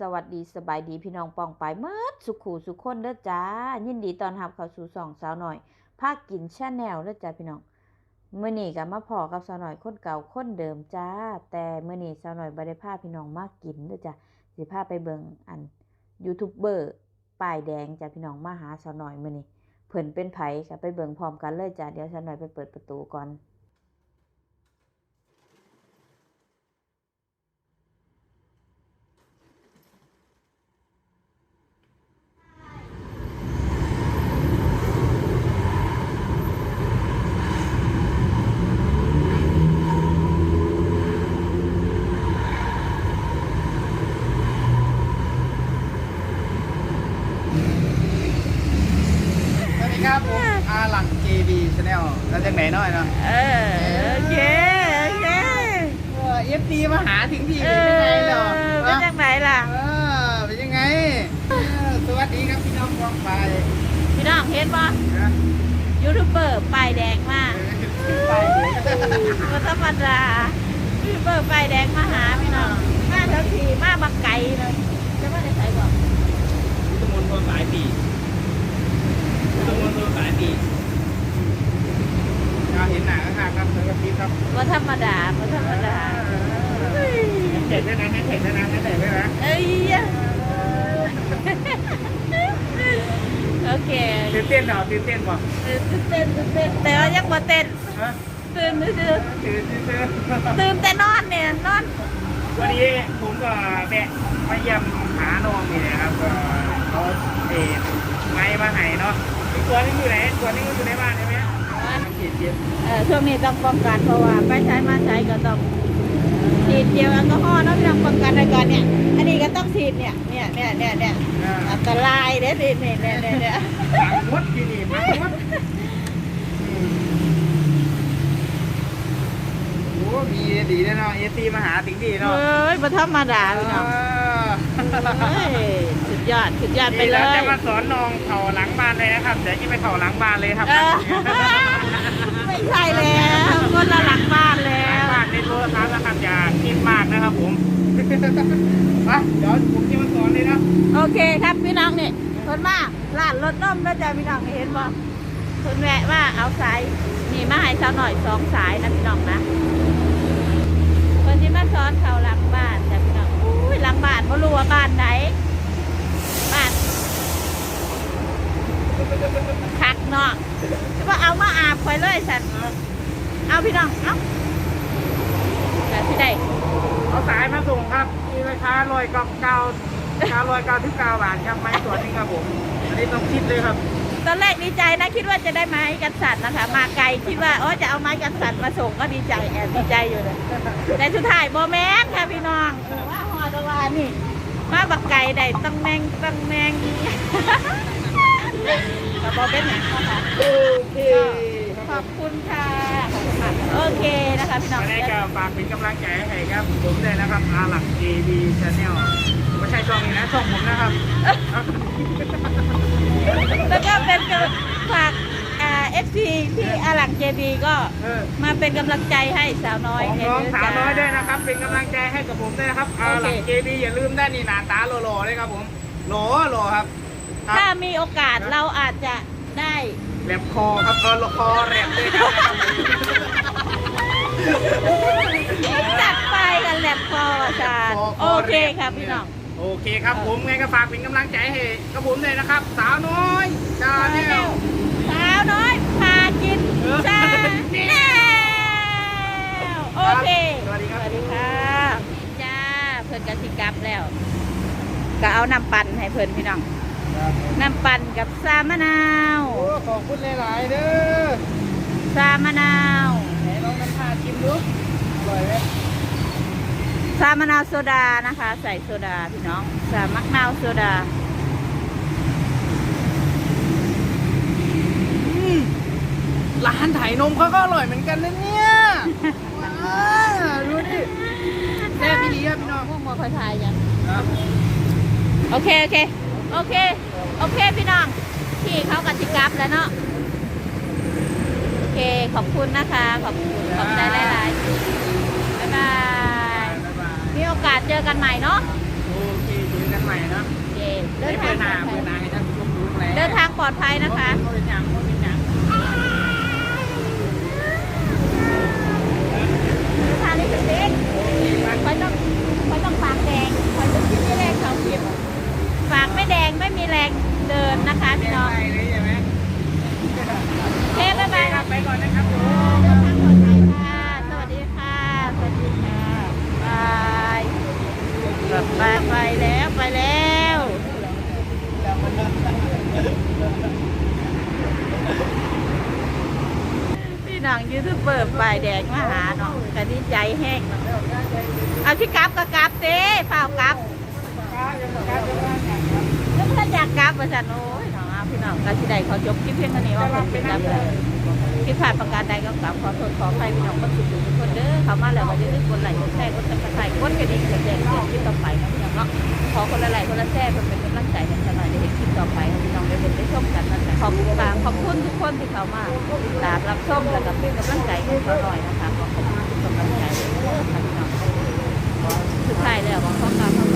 สวัสดีสบายดีพี่น้องปองไปเมิดสุขูสุขคนเด้อจ้า ยินดีตอนรับเข้าสู่สองสาวหน่อยภาคกินชาแนลเด้อจ้าพี่น้องเมื้อนี้ก็มาพอกับสาวหน่อยคนเก่าคนเดิมจ้า แต่เมื้อนี้สาวหน่อยบ่ได้พาพี่น้องมากกินเด้อจ้าสิพาพไปเบิ่งอันยูทูบเบอร์ป้ายแดงจ้าพี่น้องมาหาสาวหน่อยเมื้อนี้เพิ่นเป็นไผก็ไปเบิ่งพร้อมกันเลยจ้าเดี๋ยวสาวหน่อยไปเปิดประตูก่อน สวัสดีครับผมอา หลัง JB Channel แล้วจากไหนน้อยเนาะเออโอเคโอเคเอฟซีมาหาถึงที่เอเป็นยังไงอเนาะเป็นจังไหนล่ะเออเป็นยังไงเออสวัสดีครับพี่น้องกองไปพี่น้องเห็นป่ะนะยูทูบเบอร์ป้ายแดงมากไปก็ธรรมดายูทูบเบอร์ป้ายแดงมาหาพี่น้องมาทั้งทีมาบักไก่เลยจะมาได้ใส่บอกสมุนพวงหลายปีสมุนพวงหลายปีเราเห็นหนาข้างๆครับเธอกับพี่ครั บว่าธรรมดาว่าธรรมดาเฮ้ยเจ็ดด้วยนะเจ็ดด้วยนะเจ็ดด้วยนะเอ้ยโอเคตื่นเต้นเหรอตื่นเต้นป่ะตื่นเต้นตื่นเต้นแต่ว่ายังบ่เต้นฮะตื่นตื่นตื่นตื่นตื่นตื่นแต่นอนเนี่ยนอนวันนี้ผมก็แบะมาเยี่ยมหาน้องนี่นะครับก็เขาเอ็ดไม้มาให้เนาะอีกตัวนึงอยู่ไหนตัวนึงอยู่ในบ้านใช่ไหม มันเจ็บเจ็บเออช่วงนี้ต้องป้องกันเพราะว่าไปใช้มาใช้ก็ต้องฉีดเจลแอลกอฮอล์เนาะพี่น้องป้องกันไว้ก่อนเนี่ย อันนี้ก็ต้องฉีดเนี่ยเนี่ยเนี่ยเนี่ยเนี่ยอ่าอันตรายเด้ดิเนี่ยเนี่ยเนี่ยเนี่ยหลังมดที่นี่หลังมดอืมโอ้มีดีแน่นอนเอซีมาหาถึงดีเนาะเอ้ยบ่ธรรมดาพี่น้องเฮ้ยสุดยอดสุดยอดไปนี่เลเรายจะมาสอนน้องเข่าหลังบ้านเลยนะครับ เดี๋ยวจะไปเข่าหลังบ้านเลยครับ เออ องนี่คนมาร้านรถน้มแล้วจะพี่น้องเห็นบ่คนแวะว่าเอาสายนี่มาให้สาวหน่อยสองสายนะพี่น้องนะคนที่มาซ้อนเขาหลังบ้านจ้ะพี่น้องอุ้ยหลังบ้านไม่รู้ว่าบ้านไหนบ้านคักเนาะว่าเอามาอาบคอยเลยสันเอาพี่น้องเอาแต่ที่ใดเอาสายมาส่งครับมีราคาลอยกับเก้าเก้าลอยเก้า ที่เก้าบาทครับไม้ส่วนนี้ครับผม อันนี้ต้องคิดเลยครับ ตอนแรกดีใจนะคิดว่าจะได้ไม้กันสัตว์นะคะ มาไกลคิดว่าโอ้จะเอาไม้กันสัตว์มาส่งก็ดีใจแอบดีใจอยู่เลยแต่สุดท้ายโบแมนค่ะพี่น้องว่าหอดวานี่มาบักไก่ได้ต้องแมงต้องแมงกับบอเป็นอย่างนะคะโอเคขอบคุณค่ะขอบคุณค่ะ โอเคนะคะพี่น้องวันนี้ก็ฝากเป็นกำลังใจให้ครับ ผมด้วยนะครับอาหลัก JB Channel ไม่ใช่ช่องนี้นะช่องผมนะครับ แล้วก็เป็นกำลังฝากเอฟซีที่อาหลังเจบีก็เออ มาเป็นกำลังใจให้สาวน้อยของให้น้องด้วยสาวจ้น้อยด้วยนะครับ เป็นกำลังใจให้กับผมด้วยนะครับอาหลักโอเค JB อย่าลืมได้นี่หน้าตาหล่อๆเลยครับผมหล่อหล่อครับครับถ้ามีโอกาสเราอาจจะได้แหลบคอครับเออคอแหลบเลยครับจัดไปกันแลบคออาจารย์คโออเคแลครับพี่น้อง โอเคครับผมไงก็ฝากเป็นกำลังใจให้กับผมด้วยนะครับ สาวน้อยจ้าเนี่ยสาวน้อยพากินเออชาแนลโอเคสวัสดีครับสวัสดีค่ะจ้าเพิ่นกสิกลับแล้ว ก็เอาน้ำปั่นให้เพิ่นพี่น้องน้ำปั่นกับซามะนาวโอ้ขอบคุณหลายๆเด้อซามะนาวไหนลองน้ำชาชิมดูอร่อยไหม ซามะนาวโซดานะคะ ใส่โซดาพี่น้องสามักนาวโซดาอืมร้านถ่ายนมเขาก็อร่อยเหมือนกันนะเนี่ยว้าวดูดิแซ่บพี่ดีครับพี่น้องพวกมัวคอยทายยังครับโอเค โอเค โอเค โอเคพี่น้องพี่เขากติกลับแล้วเนาะ โอเค ขอบคุณนะคะ ขอบคุณ ขอบใจหลายๆบ๊ายบาย บ๊ายบาย มีโอกาสเจอกันใหม่เนาะโอเคเจอดินเปิทางดหปลน้าอดภัยเปิดหน้าให้ท่านผู้ชมดูแลเดินทางปลอดภัยนะคะเขาเป็นหยังเขาเป็นหยังทางนี้เป็นเด็กคอยต้องคอยต้องปากแดงคอยต้องคิดไม่แรงเขาผิดปากไม่แดงไม่มีแรงเดินนะคะพี่น้องไปเลยใช่ไหมเทปบ๊ายบายครับไปก่อนนะครับผม เดินทางปลอดภัยค่ะ สวัสดีค่ะ สวัสดีค่ะ บาย ไปไปแล้วไปแล้วพี่น้องยูทูบเบอร์ฝ่ายแดงมาหาเนาะกันดีใจแห้งเอาที่กลับก็กลับเต้เปล่ากลับแล้วเพื่อนอยากกลับประจันโอ้ยน้องเอาพี่น้องก็ที่ใดขอจบคลิปเพียงเท่านี้ว่าคนเป็นกลับเลยคิดผ่านประการใดก็กลับขอโทษขออภัยพี่น้องก็สุดทุกคน เด้อเขามาแล้วก็อย่าลืมกดไลค์กดแชร์กดติดตามกดกระดิ่งกดแจ้งเสียงคลิปต่อไปนะพี่น้องเนาะขอคนละไหลคนละแชร์เพื่อเป็นกำลังใจให้สลายได้เห็นคลิปต่อไปพี่น้องได้เป็นได้ชมกันนั่นแหละขอบคุณค่ะขอบคุณทุกคนที่เขามาติดตามรับชมแล้วก็เป็นกำลังใจให้เขาหน่อยนะคะขอขอบคุณทุกกำลังใจเลยเด้อค่ะพี่น้องสุดท้ายแล้วก็ขอ